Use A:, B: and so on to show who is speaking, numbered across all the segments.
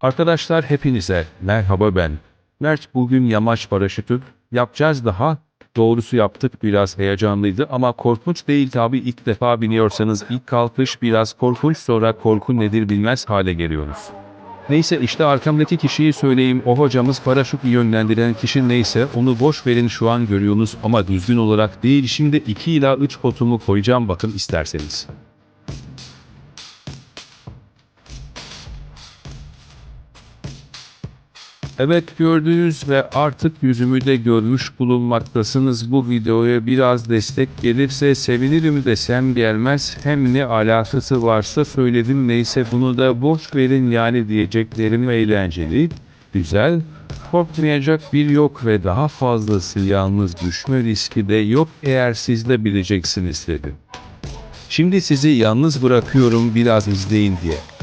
A: Arkadaşlar hepinize merhaba ben. Mert bugün yamaç paraşütü yapacağız daha. Doğrusu yaptık biraz heyecanlıydı ama korkunç değil tabi ilk defa biniyorsanız ilk kalkış biraz korkunç sonra korku nedir bilmez hale geliyoruz. Neyse işte arkamdaki kişiyi söyleyeyim o hocamız paraşütü yönlendiren kişi neyse onu boş verin şu an görüyorsunuz ama düzgün olarak değil şimdi 2 ila 3 potumu koyacağım bakın isterseniz. Evet gördüğünüz ve artık yüzümü de görmüş bulunmaktasınız. Bu videoya biraz destek gelirse sevinirim desem gelmez. Hem ne alakası varsa söyledim neyse bunu da boş verin yani diyeceklerim eğlenceli, güzel, korkmayacak bir yok ve daha fazlası yalnız düşme riski de yok eğer siz de bileceksiniz dedim. Şimdi sizi yalnız bırakıyorum biraz izleyin diye.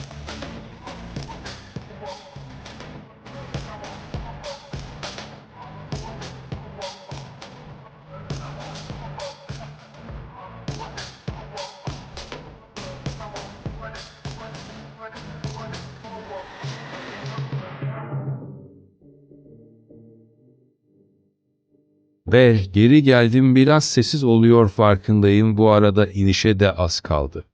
A: Ve geri geldim biraz sessiz oluyor farkındayım bu arada inişe de az kaldı.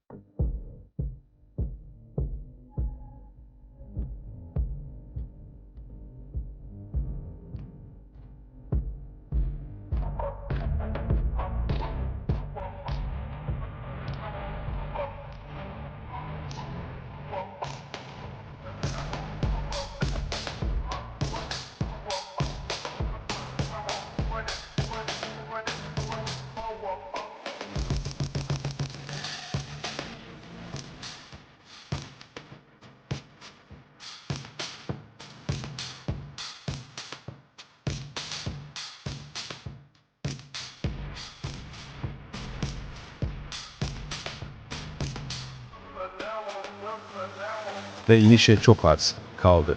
A: Ve inişe çok az kaldı.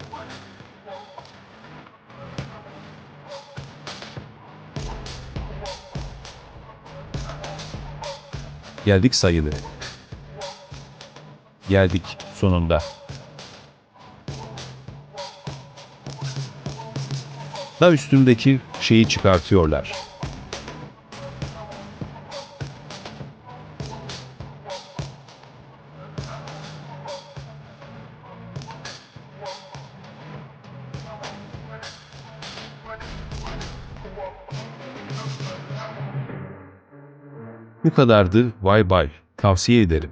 A: Geldik sayılı. Geldik sonunda. Da üstümdeki şeyi çıkartıyorlar. Bu kadardı. Vay bay. Tavsiye ederim.